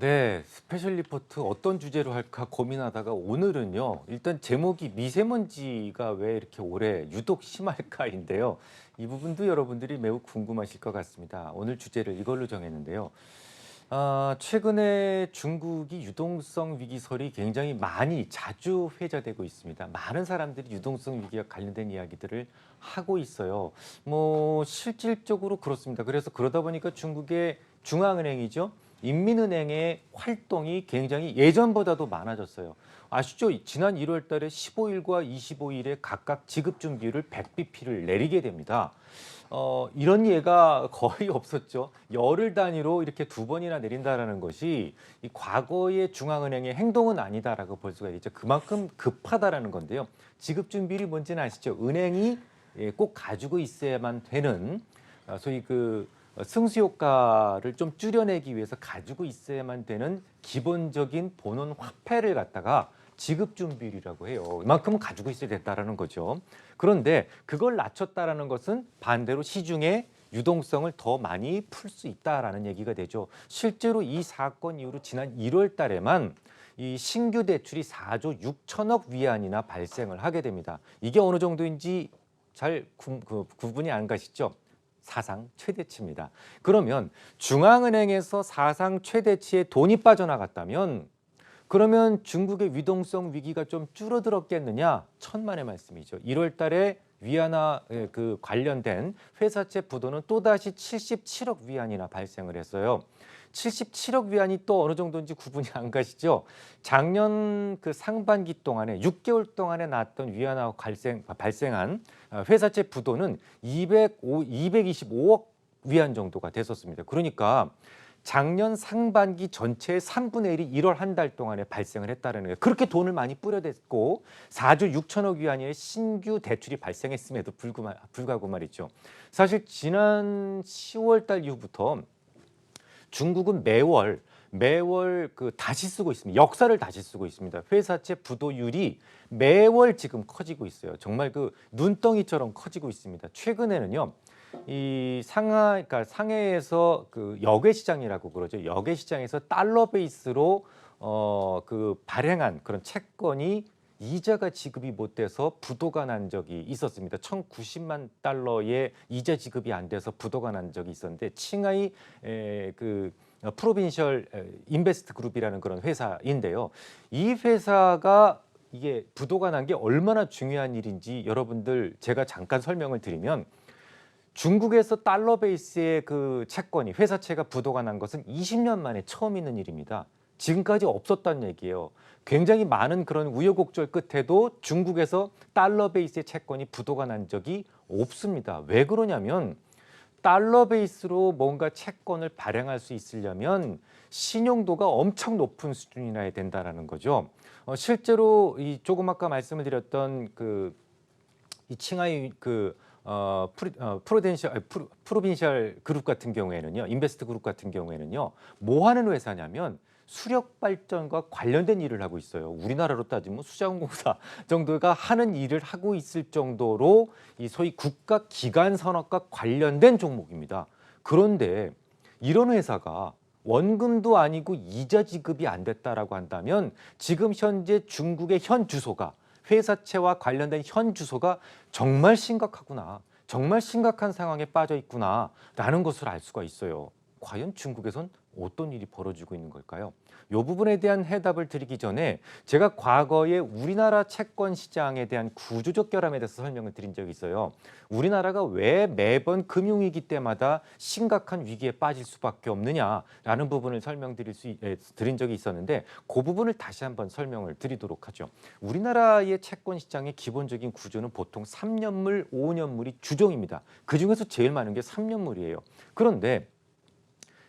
네, 스페셜 리포트 어떤 주제로 할까 고민하다가 오늘은요. 일단 제목이 미세먼지가 왜 이렇게 올해 유독 심할까인데요. 이 부분도 여러분들이 매우 궁금하실 것 같습니다. 오늘 주제를 이걸로 정했는데요. 아, 최근에 중국이 유동성 위기설이 굉장히 많이 자주 회자되고 있습니다. 많은 사람들이 유동성 위기와 관련된 이야기들을 하고 있어요. 뭐 실질적으로 그렇습니다. 그래서 그러다 보니까 중국의 중앙은행이죠. 인민은행의 활동이 굉장히 예전보다도 많아졌어요. 아시죠? 지난 1월 달에 15일과 25일에 각각 지급 준비율을 100bp를 내리게 됩니다. 어, 이런 예가 거의 없었죠. 열흘 단위로 이렇게 두 번이나 내린다라는 것이 이 과거의 중앙은행의 행동은 아니다라고 볼 수가 있죠. 그만큼 급하다라는 건데요. 지급 준비율이 뭔지는 아시죠? 은행이 예, 꼭 가지고 있어야만 되는 어, 소위 그 어, 승수 효과를 좀 줄여내기 위해서 가지고 있어야만 되는 기본적인 본원 화폐를 갖다가 지급 준비율이라고 해요. 이만큼은 가지고 있어야 됐다라는 거죠. 그런데 그걸 낮췄다라는 것은 반대로 시중에 유동성을 더 많이 풀 수 있다라는 얘기가 되죠. 실제로 이 사건 이후로 지난 1월 달에만 이 신규 대출이 4조 6천억 위안이나 발생을 하게 됩니다. 이게 어느 정도인지 잘 구, 그, 구분이 안 가시죠? 사상 최대치입니다. 그러면 중앙은행에서 사상 최대치의 돈이 빠져나갔다면 그러면 중국의 위동성 위기가 좀 줄어들었겠느냐? 천만의 말씀이죠. 1월 달에 위안화 예, 그 관련된 회사채 부도는 또다시 77억 위안이나 발생을 했어요. 77억 위안이 또 어느 정도인지 구분이 안 가시죠? 작년 그 상반기 동안에 6개월 동안에 나왔던 위안화 발생, 발생한 어, 회사채 부도는 205, 225억 위안 정도가 됐었습니다. 그러니까 작년 상반기 전체의 3분의 1이 1월 한 달 동안에 발생을 했다는 거예요. 그렇게 돈을 많이 뿌려댔고 4조 6천억 위안의 신규 대출이 발생했음에도 불구하고 말이죠. 사실 지난 10월 달 이후부터 중국은 매월 매월 그 다시 쓰고 있습니다. 역사를 다시 쓰고 있습니다. 회사채 부도율이 매월 지금 커지고 있어요. 정말 그 눈덩이처럼 커지고 있습니다. 최근에는요. 이 상하 그러니까 상해에서 그 역외 시장이라고 그러죠. 역외 시장에서 달러 베이스로 어 그 발행한 그런 채권이 이자가 지급이 못 돼서 부도가 난 적이 있었습니다. 1,090만 달러의 이자 지급이 안 돼서 부도가 난 적이 있었는데 칭하이 에, 그 프로빈셜 에, 인베스트 그룹이라는 그런 회사인데요. 이 회사가 이게 부도가 난 게 얼마나 중요한 일인지 여러분들 제가 잠깐 설명을 드리면 중국에서 달러 베이스의 그 채권이 회사채가 부도가 난 것은 20년 만에 처음 있는 일입니다. 지금까지 없었다는 얘기예요. 굉장히 많은 그런 우여곡절 끝에도 중국에서 달러 베이스의 채권이 부도가 난 적이 없습니다. 왜 그러냐면 달러 베이스로 뭔가 채권을 발행할 수 있으려면 신용도가 엄청 높은 수준이나야 된다라는 거죠. 어, 실제로 이 조금 아까 말씀을 드렸던 그 이 칭하이 그 어, 프리, 어, 프로덴셜, 프로, 프로빈셜 그룹 같은 경우에는요, 인베스트 그룹 같은 경우에는요, 뭐 하는 회사냐면 수력 발전과 관련된 일을 하고 있어요. 우리나라로 따지면 수자원공사 정도가 하는 일을 하고 있을 정도로 이 소위 국가 기관 산업과 관련된 종목입니다. 그런데 이런 회사가 원금도 아니고 이자 지급이 안 됐다라고 한다면 지금 현재 중국의 현 주소가 회사채와 관련된 현 주소가 정말 심각하구나. 정말 심각한 상황에 빠져 있구나라는 것을 알 수가 있어요. 과연 중국에선 어떤 일이 벌어지고 있는 걸까요? 이 부분에 대한 해답을 드리기 전에 제가 과거에 우리나라 채권 시장에 대한 구조적 결함에 대해서 설명을 드린 적이 있어요. 우리나라가 왜 매번 금융위기 때마다 심각한 위기에 빠질 수밖에 없느냐라는 부분을 설명드릴 수 에, 드린 적이 있었는데 그 부분을 다시 한번 설명을 드리도록 하죠. 우리나라의 채권 시장의 기본적인 구조는 보통 3년물, 5년물이 주종입니다. 그 중에서 제일 많은 게 3년물이에요. 그런데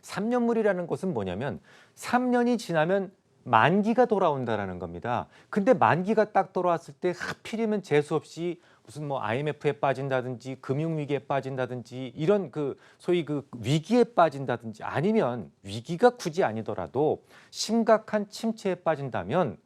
3년물이라는 것은 뭐냐면 3년이 지나면 만기가 돌아온다라는 겁니다. 근데 만기가 딱 돌아왔을 때 하필이면 재수 없이 무슨 뭐 IMF에 빠진다든지 금융 위기에 빠진다든지 이런 그 소위 그 위기에 빠진다든지 아니면 위기가 굳이 아니더라도 심각한 침체에 빠진다면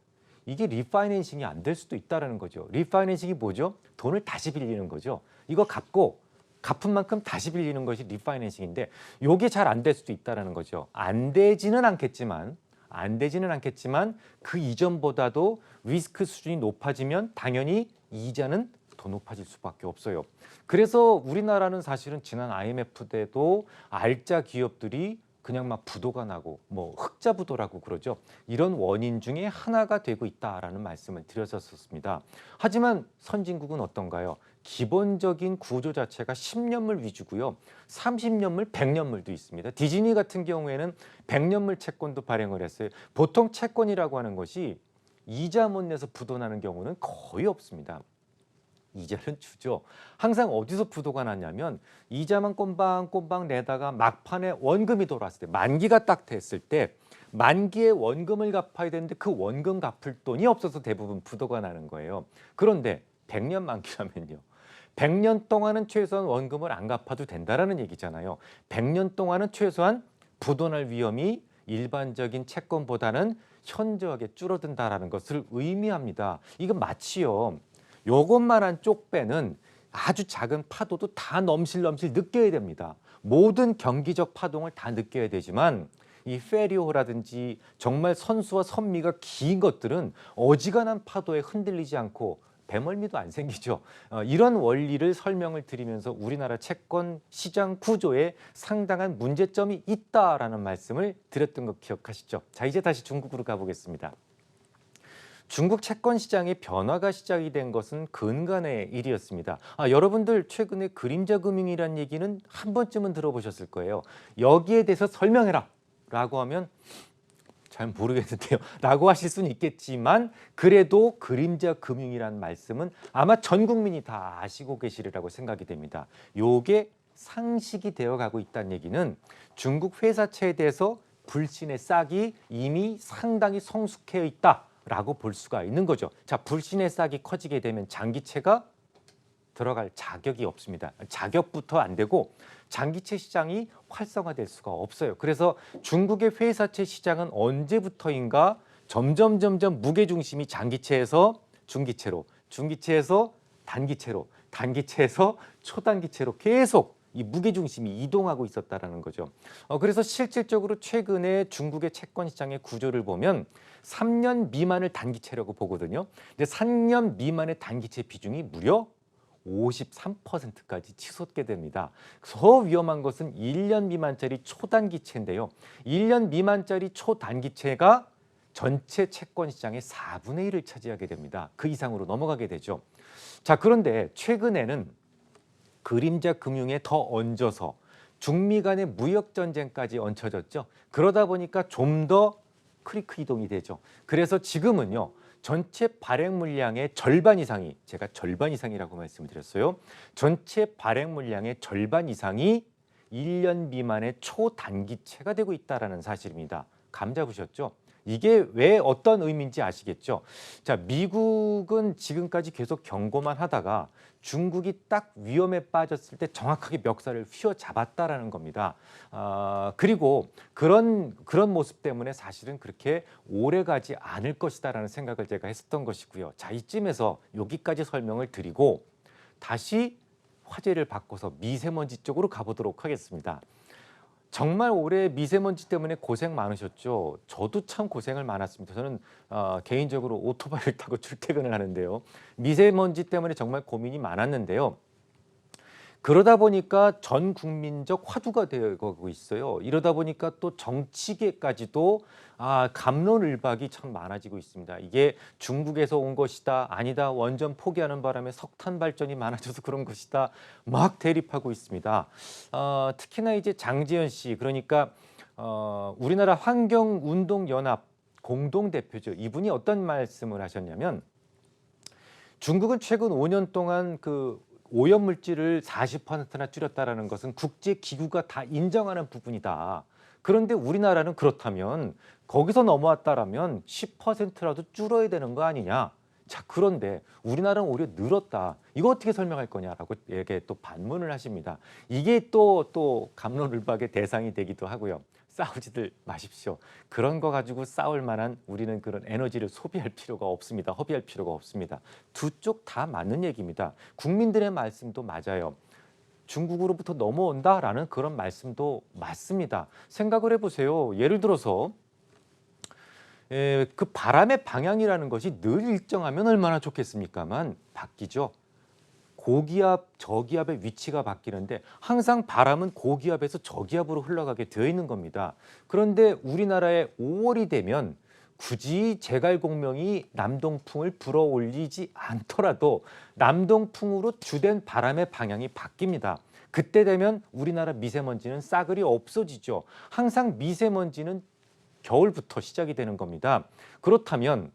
이게 리파이낸싱이 안 될 수도 있다라는 거죠. 리파이낸싱이 뭐죠? 돈을 다시 빌리는 거죠. 이거 갚고 갚은 만큼 다시 빌리는 것이 리파이낸싱인데 요게 잘 안 될 수도 있다라는 거죠. 안 되지는 않겠지만 안 되지는 않겠지만 그 이전보다도 리스크 수준이 높아지면 당연히 이자는 더 높아질 수밖에 없어요. 그래서 우리나라는 사실은 지난 IMF 때도 알짜 기업들이 그냥 막 부도가 나고 뭐 흑자 부도라고 그러죠. 이런 원인 중에 하나가 되고 있다라는 말씀을 드렸었습니다. 하지만 선진국은 어떤가요? 기본적인 구조 자체가 10년물 위주고요. 30년물, 100년물도 있습니다. 디즈니 같은 경우에는 100년물 채권도 발행을 했어요. 보통 채권이라고 하는 것이 이자 못 내서 부도나는 경우는 거의 없습니다. 이자는 주죠. 항상 어디서 부도가 났냐면 이자만 꼼방꼼방 내다가 막판에 원금이 돌아왔을 때 만기가 딱 됐을 때 만기에 원금을 갚아야 되는데 그 원금 갚을 돈이 없어서 대부분 부도가 나는 거예요. 그런데 100년 만기라면요. 100년 동안은 최소한 원금을 안 갚아도 된다라는 얘기잖아요. 100년 동안은 최소한 부도날 위험이 일반적인 채권보다는 현저하게 줄어든다라는 것을 의미합니다. 이건 마치요. 요것만한 쪽배는 아주 작은 파도도 다 넘실넘실 느껴야 됩니다. 모든 경기적 파동을 다 느껴야 되지만 이 페리오라든지 정말 선수와 선미가 긴 것들은 어지간한 파도에 흔들리지 않고 배멀미도 안 생기죠. 어, 이런 원리를 설명을 드리면서 우리나라 채권 시장 구조에 상당한 문제점이 있다라는 말씀을 드렸던 거 기억하시죠? 자, 이제 다시 중국으로 가보겠습니다. 중국 채권 시장의 변화가 시작이 된 것은 근간의 일이었습니다. 아, 여러분들 최근에 그림자 금융이라는 얘기는 한 번쯤은 들어보셨을 거예요. 여기에 대해서 설명해라 라고 하면 잘 모르겠는데요. 라고 하실 수는 있겠지만 그래도 그림자 금융이라는 말씀은 아마 전 국민이 다 아시고 계시리라고 생각이 됩니다. 요게 상식이 되어 가고 있다는 얘기는 중국 회사채에 대해서 불신의 싹이 이미 상당히 성숙해 있다 라고 볼 수가 있는 거죠. 자, 불신의 싹이 커지게 되면 장기채가 들어갈 자격이 없습니다. 자격부터 안 되고 장기채 시장이 활성화될 수가 없어요. 그래서 중국의 회사채 시장은 언제부터인가 점점 점점 무게 중심이 장기채에서 중기채로, 중기채에서 단기채로, 단기채에서 초단기채로 계속 이 무게 중심이 이동하고 있었다라는 거죠. 어, 그래서 실질적으로 최근에 중국의 채권 시장의 구조를 보면 3년 미만을 단기채라고 보거든요. 근데 3년 미만의 단기채 비중이 무려 53%까지 치솟게 됩니다. 더 위험한 것은 1년 미만짜리 초단기채인데요. 1년 미만짜리 초단기채가 전체 채권 시장의 4분의 1을 차지하게 됩니다. 그 이상으로 넘어가게 되죠. 자, 그런데 최근에는 그림자 금융에 더 얹어서 중미 간의 무역 전쟁까지 얹혀졌죠. 그러다 보니까 좀 더 크리크 이동이 되죠. 그래서 지금은요. 전체 발행 물량의 절반 이상이 제가 절반 이상이라고 말씀드렸어요. 전체 발행 물량의 절반 이상이 1년 미만의 초단기채가 되고 있다라는 사실입니다. 감 잡으셨죠? 이게 왜 어떤 의미인지 아시겠죠? 자, 미국은 지금까지 계속 경고만 하다가 중국이 딱 위험에 빠졌을 때 정확하게 멱살을 휘어잡았다라는 겁니다. 아, 그리고 그런 그런 모습 때문에 사실은 그렇게 오래 가지 않을 것이다라는 생각을 제가 했었던 것이고요. 자, 이쯤에서 여기까지 설명을 드리고 다시 화제를 바꿔서 미세먼지 쪽으로 가보도록 하겠습니다. 정말 올해 미세먼지 때문에 고생 많으셨죠. 저도 참 고생을 많았습니다. 저는 어, 개인적으로 오토바이를 타고 출퇴근을 하는데요. 미세먼지 때문에 정말 고민이 많았는데요. 그러다 보니까 전 국민적 화두가 되고 있어요. 이러다 보니까 또 정치계까지도 아, 감론을박이 참 많아지고 있습니다. 이게 중국에서 온 것이다, 아니다, 원전 포기하는 바람에 석탄 발전이 많아져서 그런 것이다, 막 대립하고 있습니다. 어, 특히나 이제 장지현 씨, 그러니까 어, 우리나라 환경운동연합 공동 대표죠. 이분이 어떤 말씀을 하셨냐면 중국은 최근 5년 동안 그 오염 물질을 40%나 줄였다라는 것은 국제 기구가 다 인정하는 부분이다. 그런데 우리나라는 그렇다면 거기서 넘어왔다라면 10%라도 줄어야 되는 거 아니냐? 자, 그런데 우리나라는 오히려 늘었다. 이거 어떻게 설명할 거냐라고 이렇게 또 반문을 하십니다. 이게 또 또 감론을박의 대상이 되기도 하고요. 싸우지들 마십시오. 그런 거 가지고 싸울 만한 우리는 그런 에너지를 소비할 필요가 없습니다. 허비할 필요가 없습니다. 두 쪽 다 맞는 얘기입니다. 국민들의 말씀도 맞아요. 중국으로부터 넘어온다라는 그런 말씀도 맞습니다. 생각을 해보세요. 예를 들어서 에, 그 바람의 방향이라는 것이 늘 일정하면 얼마나 좋겠습니까만 바뀌죠. 고기압, 저기압의 위치가 바뀌는데 항상 바람은 고기압에서 저기압으로 흘러가게 되어 있는 겁니다. 그런데 우리나라에 5월이 되면 굳이 제갈공명이 남동풍을 불어올리지 않더라도 남동풍으로 주된 바람의 방향이 바뀝니다. 그때 되면 우리나라 미세먼지는 싸그리 없어지죠. 항상 미세먼지는 겨울부터 시작이 되는 겁니다. 그렇다면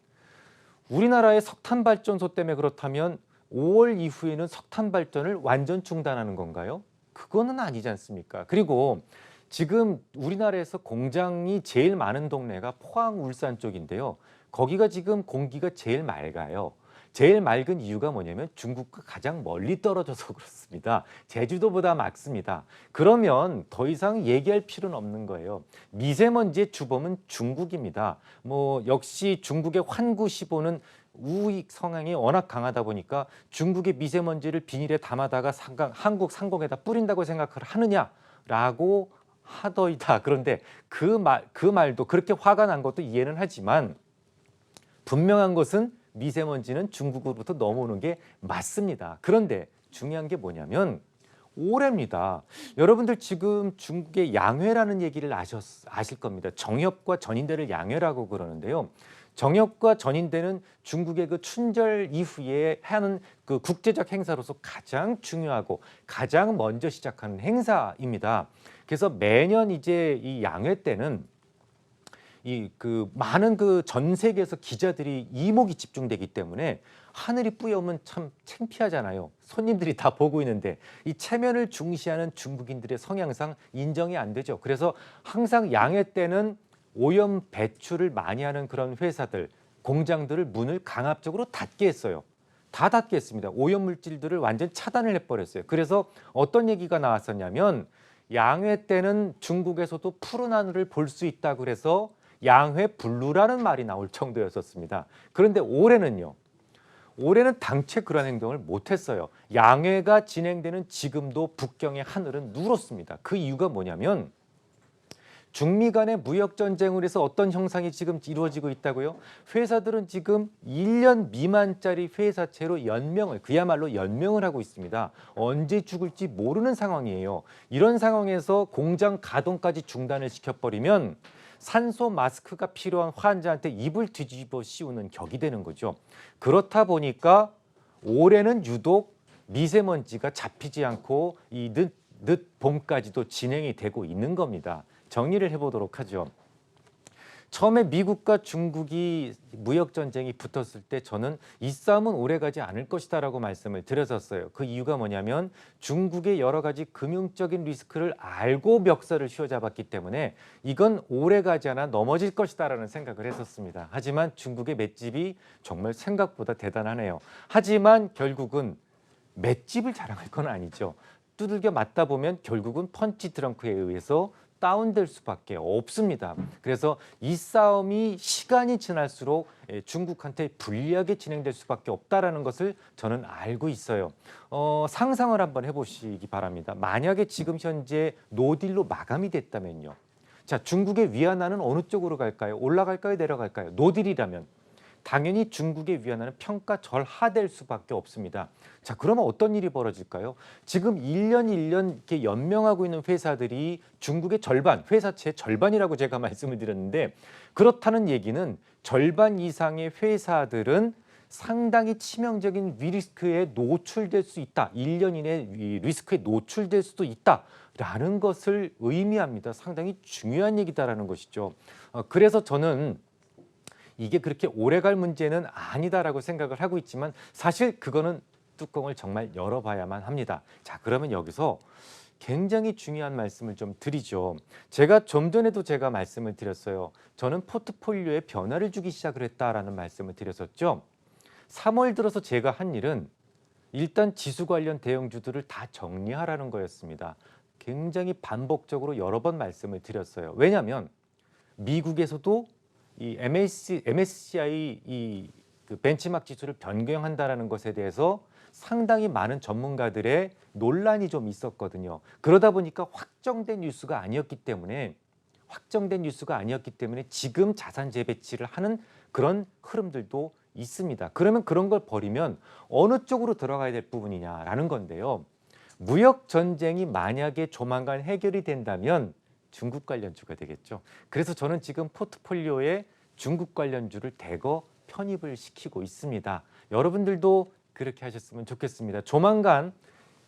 우리나라의 석탄 발전소 때문에 그렇다면 5월 이후에는 석탄 발전을 완전 중단하는 건가요? 그거는 아니지 않습니까? 그리고 지금 우리나라에서 공장이 제일 많은 동네가 포항, 울산 쪽인데요. 거기가 지금 공기가 제일 맑아요. 제일 맑은 이유가 뭐냐면 중국과 가장 멀리 떨어져서 그렇습니다. 제주도보다 맑습니다. 그러면 더 이상 얘기할 필요는 없는 거예요. 미세먼지의 주범은 중국입니다. 뭐 역시 중국의 환구 시보는 우익 성향이 워낙 강하다 보니까 중국의 미세먼지를 비닐에 담아다가 상강, 한국 상공에다 뿌린다고 생각을 하느냐라고 하더이다. 그런데 그 말, 그 말도 그렇게 화가 난 것도 이해는 하지만 분명한 것은 미세먼지는 중국으로부터 넘어오는 게 맞습니다. 그런데 중요한 게 뭐냐면 올해입니다. 여러분들 지금 중국의 양회라는 얘기를 아셨, 아실 겁니다. 정엽과 전인대를 양회라고 그러는데요. 정엽과 전인대는 중국의 그 춘절 이후에 하는 그 국제적 행사로서 가장 중요하고 가장 먼저 시작하는 행사입니다. 그래서 매년 이제 이 양회 때는 이 그 많은 그 전 세계에서 기자들이 이목이 집중되기 때문에 하늘이 뿌여오면 참 창피하잖아요. 손님들이 다 보고 있는데 이 체면을 중시하는 중국인들의 성향상 인정이 안 되죠. 그래서 항상 양회 때는 오염 배출을 많이 하는 그런 회사들, 공장들을 문을 강압적으로 닫게 했어요. 다 닫게 했습니다. 오염 물질들을 완전 차단을 해버렸어요. 그래서 어떤 얘기가 나왔었냐면 양회 때는 중국에서도 푸른 하늘을 볼 수 있다 그래서 양회 블루라는 말이 나올 정도였었습니다. 그런데 올해는요. 올해는 당최 그런 행동을 못했어요. 양회가 진행되는 지금도 북경의 하늘은 누렇습니다. 그 이유가 뭐냐면 중미 간의 무역 전쟁을 해서 어떤 형상이 지금 이루어지고 있다고요? 회사들은 지금 1년 미만짜리 회사채로 연명을 그야말로 연명을 하고 있습니다. 언제 죽을지 모르는 상황이에요. 이런 상황에서 공장 가동까지 중단을 시켜버리면 산소 마스크가 필요한 환자한테 입을 뒤집어 씌우는 격이 되는 거죠. 그렇다 보니까 올해는 유독 미세먼지가 잡히지 않고 이 늦, 늦 봄까지도 진행이 되고 있는 겁니다. 정리를 해보도록 하죠. 처음에 미국과 중국이 무역 전쟁이 붙었을 때 저는 이 싸움은 오래가지 않을 것이다라고 말씀을 드렸었어요. 그 이유가 뭐냐면 중국의 여러 가지 금융적인 리스크를 알고 멱살을 휘어잡았기 때문에 이건 오래가지 않아 넘어질 것이다라는 생각을 했었습니다. 하지만 중국의 맷집이 정말 생각보다 대단하네요. 하지만 결국은 맷집을 자랑할 건 아니죠. 두들겨 맞다 보면 결국은 펀치 드렁크에 의해서 다운될 수밖에 없습니다. 그래서 이 싸움이 시간이 지날수록 예, 중국한테 불리하게 진행될 수밖에 없다라는 것을 저는 알고 있어요. 어, 상상을 한번 해보시기 바랍니다. 만약에 지금 현재 노딜로 마감이 됐다면요. 자, 중국의 위안화는 어느 쪽으로 갈까요? 올라갈까요? 내려갈까요? 노딜이라면 당연히 중국의 위안화는 평가 절하될 수밖에 없습니다. 자, 그러면 어떤 일이 벌어질까요? 지금 1년 1년 이렇게 연명하고 있는 회사들이 중국의 절반, 회사채 절반이라고 제가 말씀을 드렸는데 그렇다는 얘기는 절반 이상의 회사들은 상당히 치명적인 리스크에 노출될 수 있다. 1년 이내 이 리스크에 노출될 수도 있다 라는 것을 의미합니다. 상당히 중요한 얘기다라는 것이죠. 어, 그래서 저는 이게 그렇게 오래갈 문제는 아니다라고 생각을 하고 있지만 사실 그거는 뚜껑을 정말 열어봐야만 합니다. 자, 그러면 여기서 굉장히 중요한 말씀을 좀 드리죠. 제가 좀 전에도 제가 말씀을 드렸어요. 저는 포트폴리오에 변화를 주기 시작을 했다라는 말씀을 드렸었죠. 3월 들어서 제가 한 일은 일단 지수 관련 대형주들을 다 정리하라는 거였습니다. 굉장히 반복적으로 여러 번 말씀을 드렸어요. 왜냐하면 미국에서도 이 MSC, MSCI 이 그 벤치마크 지수를 변경한다라는 것에 대해서 상당히 많은 전문가들의 논란이 좀 있었거든요. 그러다 보니까 확정된 뉴스가 아니었기 때문에 확정된 뉴스가 아니었기 때문에 지금 자산 재배치를 하는 그런 흐름들도 있습니다. 그러면 그런 걸 버리면 어느 쪽으로 들어가야 될 부분이냐라는 건데요. 무역 전쟁이 만약에 조만간 해결이 된다면 중국 관련주가 되겠죠. 그래서 저는 지금 포트폴리오에 중국 관련주를 대거 편입을 시키고 있습니다. 여러분들도 그렇게 하셨으면 좋겠습니다. 조만간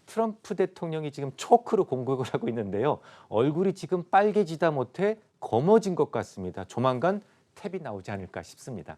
트럼프 대통령이 지금 초크로 공격을 하고 있는데요. 얼굴이 지금 빨개지다 못해 검어진 것 같습니다. 조만간 탭이 나오지 않을까 싶습니다.